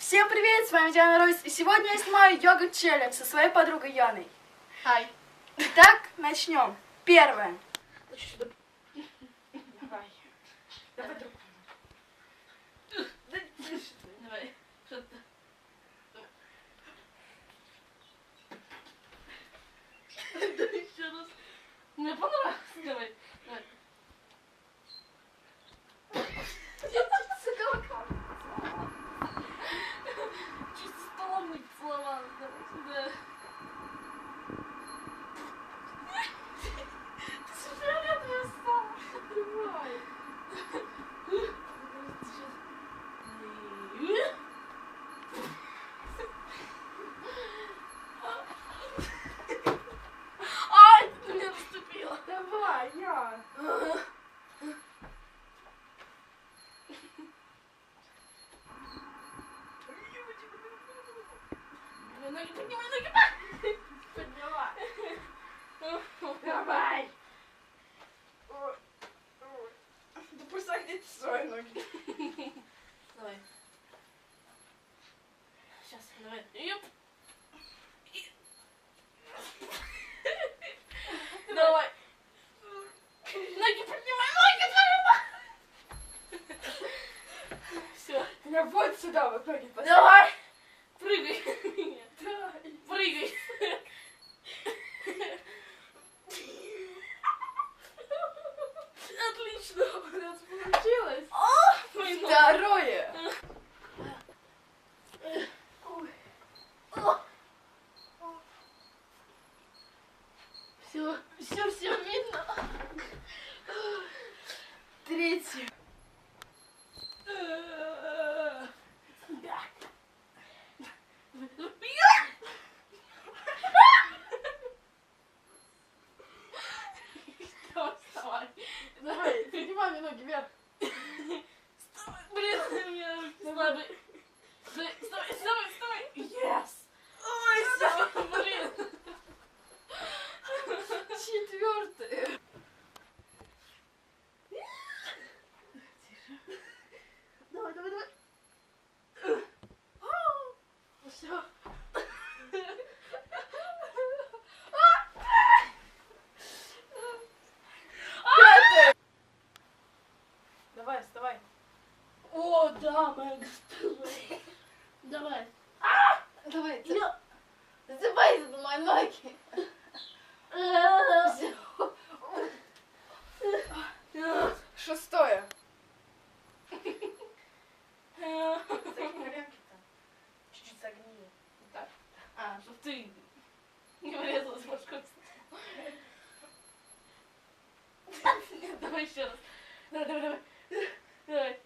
Всем привет, с вами Диана Ройс, и сегодня я снимаю йога челлендж со своей подругой Яной. Хай. Итак, начнем. Первое. Давай. Давай друг. Давай. Что ты? Давай еще раз. Мне понравилось. Давай. Давай. Чуть столом не поцеловалась. Давай сюда. Ты что, фиолетовый стал? Давай. Ай, ты на меня наступила. Давай, я. Ноги поднимай, ноги Подняла. поднимай. Давай. Ой, ой. Да пусть согнете свои ноги. Давай. Сейчас, давай. Юп. И- Давай. Ноги поднимай, ноги поднимай. Все. Меня вот сюда вот ноги поставь. Давай. Прыгай. меня. Давай. Прыгай. Отлично. У нас получилось. Мои ноги. Второе. Все, все, все видно. Третье. Давай, вставай. Давай, поднимай мне ноги вверх. Вставай. Блин, у меня слабые. Давай, Вставай, вставай, вставай. Yes. Ой, все, блин. Четвертое. Давай, давай, давай. Все. Пятое. Давай, вставай. О, да, моя госпожа. Давай. Давай. Я- Зацепайся за мои ноги. Шестое. Загни коленки-то. Чуть-чуть согни. Вот так. А, чтоб ты не врезалась башкой. Нет, давай еще раз. Давай, давай, давай. Давай.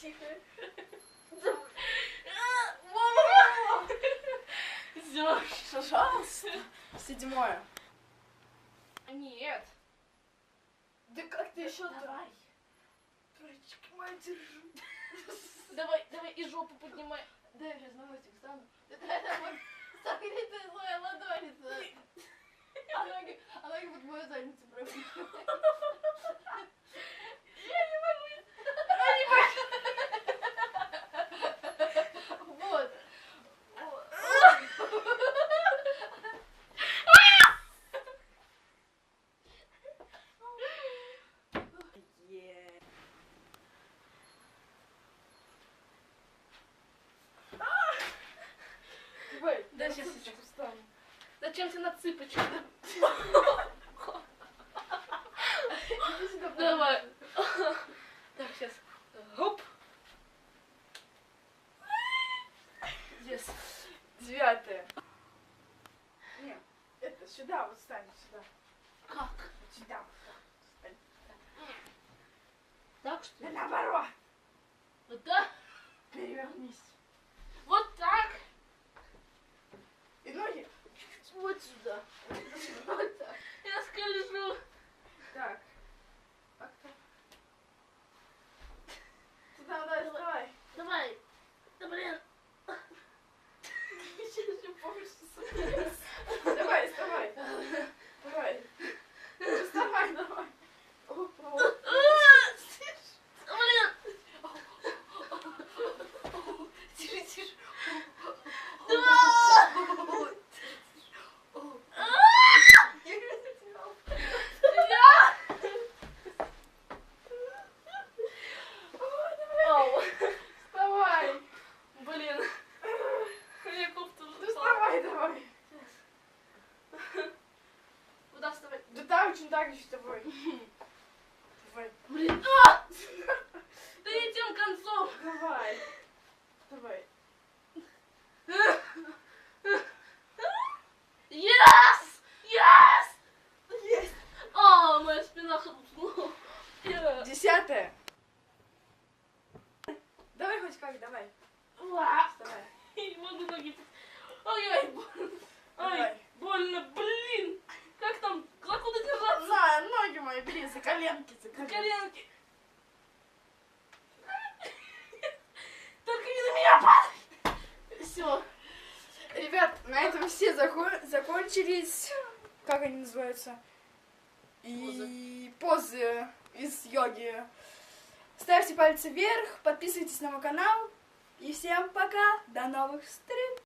Тихо. Все. Пожалуйста. Седьмое. Нет. Да как ты еще Давай. Дурочки мои, держи. Давай, давай и жопу поднимай. Да, я сейчас на мостик встану. Вот согретая моя ладоница. А ноги, а ноги под мою задницу прыгают. Я не могу. Вот. Вот. Е. Давай, Да, я щас, цыпочку встану. Зачем ты на цыпочках? Иди сюда, Давай. пожалуйста. Так, сейчас. Гоп. Yes. Девятое. Нет, это сюда, вот встань, сюда. Как? Вот сюда, вот так. Встань. Так что Да наоборот. Вот так? Перевернись. закончу с. Давай. Блин, а! а! Да идем тем концом. Давай. Давай. Yes! Yes! Yes! А, моя спина хрустнула. Десятое. Давай хоть как, давай. Уа! Давай. Я не могу ноги. Ой-ой, больно. Ой, больно, блин. Как там как куда держаться? На, ноги мои бери за коленки, за За коленки. коленки. Только не на меня падай. Все. Ребят, на этом все зако- закончились. Как они называются? И позы из йоги. Ставьте пальцы вверх, подписывайтесь на мой канал. И всем пока, до новых встреч!